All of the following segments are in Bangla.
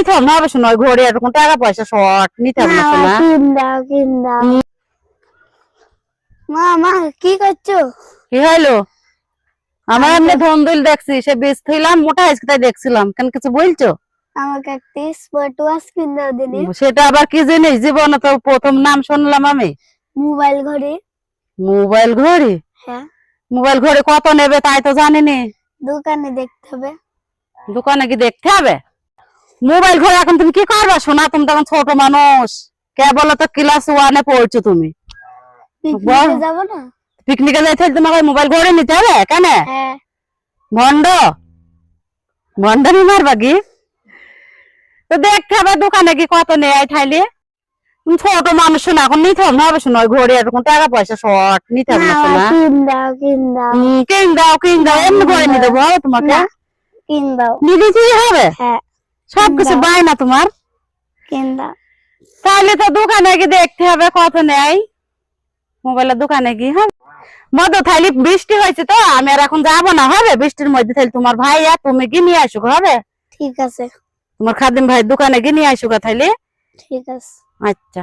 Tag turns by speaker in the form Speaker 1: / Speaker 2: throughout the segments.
Speaker 1: নিতে হবে না শোনা ওই ঘড়ি এরকম টাকা পয়সা শর্ট নিতে হবে না
Speaker 2: মা মা কি করছ?
Speaker 1: কি হইল? আমার এমনি দেখছি সে বীজ থইলাম মোটা হয়েছে তাই দেখছিলাম। কেন কিছু বলছো?
Speaker 2: আমাকে একটা স্মার্ট ওয়াচ কিন
Speaker 1: সেটা আবার কি জিনিস? জীবনে তো প্রথম নাম শুনলাম আমি।
Speaker 2: মোবাইল ঘড়ি।
Speaker 1: মোবাইল ঘড়ি?
Speaker 2: হ্যাঁ।
Speaker 1: মোবাইল ঘড়ি কত নেবে তাই তো জানিনি।
Speaker 2: দোকানে দেখতে হবে।
Speaker 1: দোকানে কি দেখতে হবে? মোবাইল ঘড়ি এখন তুমি কি করবা? শোনা তুমি তখন ছোট মানুষ। কে বলো তো ক্লাস ওয়ানে পড়ছো তুমি?
Speaker 2: পিকনিকে না?
Speaker 1: যাইতে তোমাকে মোবাইল ঘড়ি নিতে হবে কেন?
Speaker 2: হ্যাঁ।
Speaker 1: ভন্ড ভন্ডামি মারবা কি? তো দেখতে হবে দোকানে কি কত নেয় ঠাইলে। তুমি ছোট মানুষ শোনা এখন নিতে হবে না হবে শোনা ওই ঘড়ি এরকম টাকা পয়সা শর্ট নিতে হবে না
Speaker 2: না,
Speaker 1: শোনা
Speaker 2: কিন দাও কিন দাও।
Speaker 1: এমনি ঘড়ি নিতে হবে তোমাকে।
Speaker 2: না, কিন দাও।
Speaker 1: নিতেই হবে?
Speaker 2: হ্যাঁ।
Speaker 1: সবকিছু
Speaker 2: দাও।
Speaker 1: বাই না তোমার?
Speaker 2: কিন দাও
Speaker 1: তাহলে তো দোকানে গিয়ে দেখতে হবে কত নেয়। মোবাইলের দোকানে গিয়ে হবে মদ থাইলে বৃষ্টি হয়েছে তো আমি আর এখন যাব না হবে? বৃষ্টির মধ্যে তাহলে তোমার ভাই আর তুমি গিয়ে নিয়ে আসুক হবে?
Speaker 2: ঠিক আছে।
Speaker 1: তোমার খাদিম ভাই দোকানে গিয়ে নিয়ে আসুক তাইলে
Speaker 2: ঠিক আছে।
Speaker 1: আচ্ছা।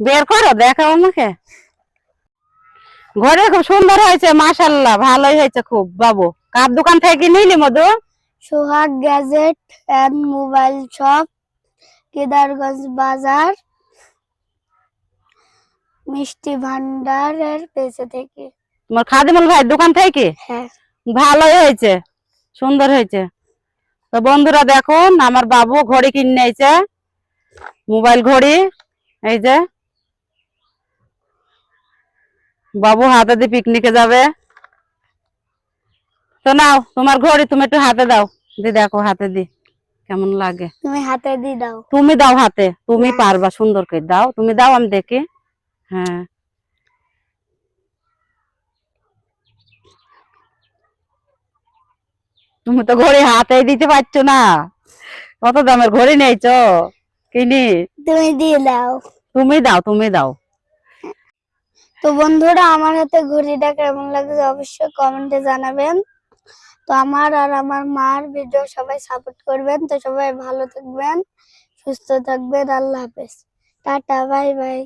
Speaker 1: বের করো দেখাও আমাকে। ঘরে খুব সুন্দর হয়েছে মাশাল্লাহ ভালোই হয়েছে খুব বাবু। কার দোকান থেকে নিলি Madhu?
Speaker 2: Sohag gadget and mobile shop Kedarganj বাজার মিষ্টি ভান্ডারের পেছে থেকে।
Speaker 1: তোমার খাদিমুল ভাই দোকান থেকে?
Speaker 2: হ্যাঁ।
Speaker 1: ভালোই হয়েছে সুন্দর হয়েছে। তো বন্ধুরা দেখুন আমার বাবু ঘড়ি কিনে নিয়েছে মোবাইল ঘড়ি এই যে। বাবু হাতে দিয়ে পিকনিকে যাবে। তো নাও তোমার ঘড়ি তুমি একটু হাতে দাও। দি দেখো হাতে দি কেমন লাগে।
Speaker 2: তুমি হাতে দিয়ে দাও।
Speaker 1: তুমি দাও হাতে তুমি পারবা সুন্দর করে দাও। তুমি দাও আমি দেখি। হ্যাঁ। তুমি তো ঘড়ি হাতে দিতে পারছ না। কত দামের ঘড়ি নিয়েছো? কিনি।
Speaker 2: তুমি দিয়ে দাও।
Speaker 1: তুমি দাও তুমি দাও।
Speaker 2: তো বন্ধুরা, আমার হাতে ঘড়িটা কেমন লাগছে অবশ্যই কমেন্টে জানাবেন। তো আমার আর আমার মার ভিডিও সবাই সাপোর্ট করবেন। তো সবাই ভালো থাকবেন, সুস্থ থাকবেন। আল্লাহ হাফেজ। Tata, bye bye.